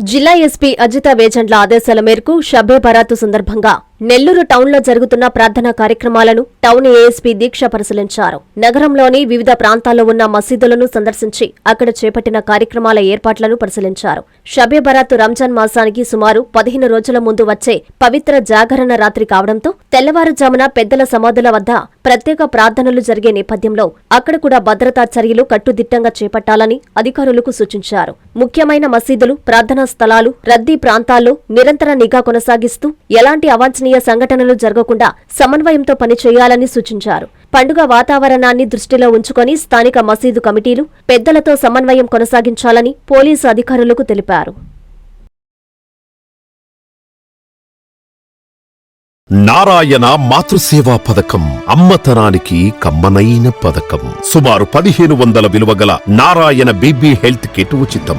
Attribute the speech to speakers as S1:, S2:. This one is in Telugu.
S1: జిల్లా ఎస్పీ అజిత వేజండ్ల ఆదేశాల మేరకు షబ్బే బరాతు సందర్భంగా నెల్లూరు టౌన్లో జరుగుతున్న ప్రార్థనా కార్యక్రమాలను టౌన్ ఏఎస్పీ దీక్ష పరిశీలించారు. నగరంలోని వివిధ ప్రాంతాల్లో ఉన్న మసీదులను సందర్శించి అక్కడ చేపట్టిన కార్యక్రమాల ఏర్పాట్లను పరిశీలించారు. షబే బరాత్ రంజాన్ మాసానికి సుమారు పదిహేను రోజుల ముందు వచ్చే పవిత్ర జాగరణ రాత్రి కావడంతో తెల్లవారుజామున పెద్దల సమాధుల వద్ద ప్రత్యేక ప్రార్థనలు జరిగే నేపథ్యంలో అక్కడ కూడా భద్రతా చర్యలు కట్టుదిట్టంగా చేపట్టాలని అధికారులకు సూచించారు. ముఖ్యమైన మసీదులు ప్రార్థనా స్థలాలు రద్దీ ప్రాంతాల్లో నిరంతర నిఘా కొనసాగిస్తూ ఎలాంటి అవాంఛనీయ సంఘటనలు జరగకుండా సమన్వయంతో పనిచేయాలని సూచించారు. పండుగ వాతావరణాన్ని దృష్టిలో ఉంచుకొని స్థానిక మసీదు కమిటీలు పెద్దలతో సమన్వయం కొనసాగించాలని పోలీసు అధికారులకు తెలిపారు.
S2: నారాయణ మాతృసేవా పథకం అమ్మతనానికి కమ్మనైన పథకం. సుమారు పదిహేను వందల విలువ గల నారాయణ బీబీ హెల్త్ కిట్ ఉచితం.